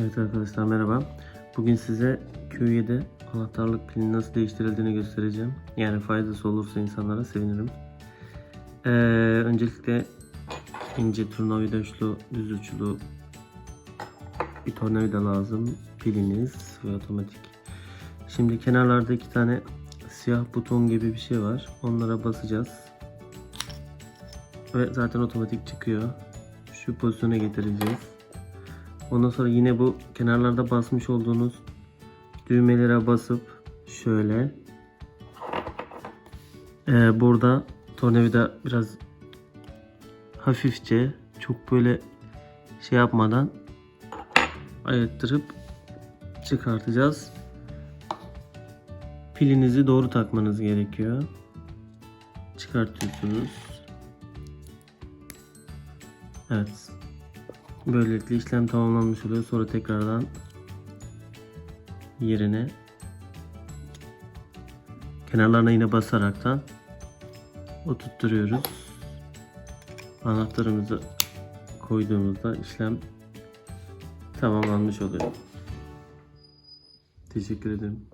Evet arkadaşlar merhaba. Bugün size Q7 anahtarlık pilini nasıl değiştirildiğini göstereceğim. Yani faydası olursa insanlara sevinirim. Ee, öncelikle ince tornavida uçlu, düz uçlu bir tornavida lazım. Piliniz ve otomatik. Şimdi kenarlarda iki tane siyah buton gibi bir şey var. Onlara basacağız. Ve zaten otomatik çıkıyor. Şu pozisyona getireceğiz. Ondan sonra yine bu kenarlarda basmış olduğunuz düğmelere basıp şöyle Ee, burada tornavida biraz hafifçe çok böyle şey yapmadan ayırttırıp çıkartacağız. Pilinizi doğru takmanız gerekiyor. Çıkartıyorsunuz. Evet. Böylelikle işlem tamamlanmış oluyor. Sonra tekrardan yerine kenarlarına yine basaraktan oturtturuyoruz. Anahtarımızı koyduğumuzda işlem tamamlanmış oluyor. Teşekkür ederim.